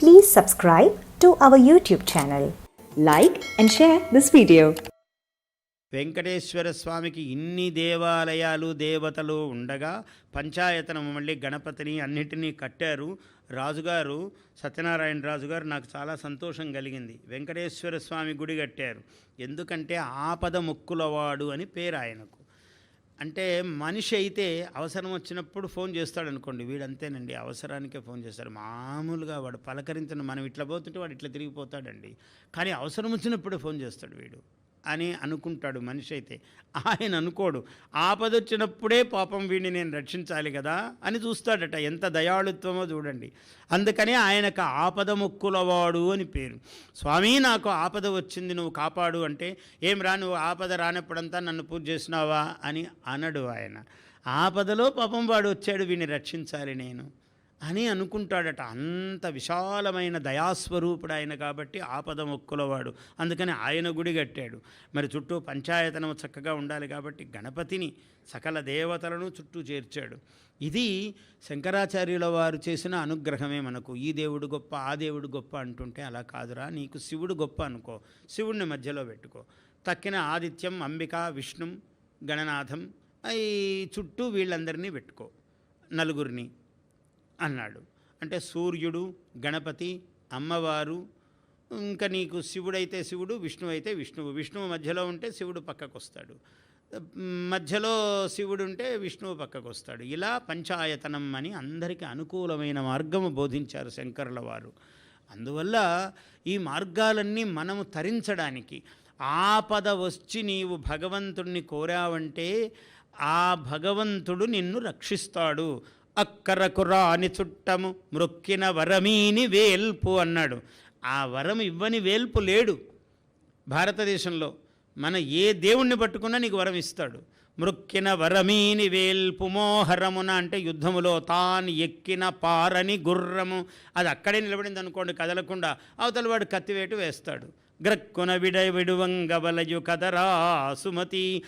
Please subscribe to our YouTube channel. Like and share this video. Venkateswara స్వామికి ఇన్ని దేవాలయాలు దేవతలు ఉండగా పంచాయతనం మళ్ళీ గణపతిని అన్నిటినీ కట్టారు రాజుగారు సత్యనారాయణ రాజు గారు నాకు చాలా సంతోషం కలిగింది వెంకటేశ్వర స్వామి గుడి కట్టారు ఎందుకంటే ఆపద మొక్కులవాడు అని పేరు ఆయనకు అంటే మనిషి అయితే అవసరం వచ్చినప్పుడు ఫోన్ చేస్తాడు అనుకోండి వీడంతేనండి అవసరానికే ఫోన్ చేస్తాడు. మామూలుగా వాడు పలకరించిన మనం ఇట్లా పోతుంటే వాడు ఇట్లా తిరిగిపోతాడండి. కానీ అవసరం వచ్చినప్పుడే ఫోన్ చేస్తాడు వీడు. అని అనుకుంటాడు మనిషి అయితే. ఆయన అనుకోడు ఆపదొచ్చినప్పుడే పాపం వీడిని నేను రక్షించాలి కదా అని చూస్తాడట. ఎంత దయాళుత్వమో చూడండి. అందుకనే ఆయనకు ఆపద మొక్కులవాడు అని పేరు. స్వామి నాకు ఆపద వచ్చింది నువ్వు కాపాడు అంటే ఏం రా నువ్వు ఆపద రానప్పుడంతా నన్ను పూజ చేసినావా అని అనడు ఆయన. ఆపదలో పాపం వాడు వచ్చాడు వీడిని రక్షించాలి నేను అని అనుకుంటాడట. అంత విశాలమైన దయాస్వరూపుడు ఆయన కాబట్టి ఆపద మొక్కులవాడు. అందుకని ఆయన గుడి కట్టాడు. మరి చుట్టూ పంచాయతనం చక్కగా ఉండాలి కాబట్టి గణపతిని సకల దేవతలను చుట్టూ చేర్చాడు. ఇది శంకరాచార్యుల వారు చేసిన అనుగ్రహమే మనకు. ఈ దేవుడు గొప్ప ఆ దేవుడు గొప్ప అంటుంటే అలా కాదురా నీకు శివుడు గొప్ప అనుకో. శివుడిని మధ్యలో పెట్టుకో. తక్కిన ఆదిత్యం అంబిక విష్ణు గణనాథం ఈ చుట్టూ వీళ్ళందరినీ పెట్టుకో. నలుగురిని. అన్నాడు. అంటే సూర్యుడు గణపతి అమ్మవారు ఇంకా నీకు శివుడైతే శివుడు విష్ణువు అయితే విష్ణువు. విష్ణువు మధ్యలో ఉంటే శివుడు పక్కకు వస్తాడు మధ్యలో శివుడు ఉంటే విష్ణువు పక్కకు వస్తాడు ఇలా పంచాయతనం అని అందరికీ అనుకూలమైన మార్గము బోధించారు శంకరుల వారు. అందువల్ల ఈ మార్గాలన్నీ మనము తరించడానికి ఆపద వచ్చి నీవు భగవంతుణ్ణి కోరావంటే ఆ భగవంతుడు నిన్ను రక్షిస్తాడు. అక్కరకు రాని చుట్టము మృక్కిన వరమీని వేల్పు అన్నాడు. ఆ వరం ఇవ్వని వేల్పు లేడు. భారతదేశంలో మన ఏ దేవుణ్ణి పట్టుకున్నా నీకు వరం ఇస్తాడు. మృక్కిన వరమీని వేల్పు మోహరమున అంటే యుద్ధములో తాను ఎక్కిన పారని గుర్రము. అది అక్కడే నిలబడింది అనుకోండి కదలకుండా అవతల వాడు కత్తివేటు వేస్తాడు. గ్రక్కున విడ విడువంగవలయు కదరా Sumati.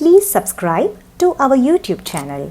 Please subscribe to our YouTube channel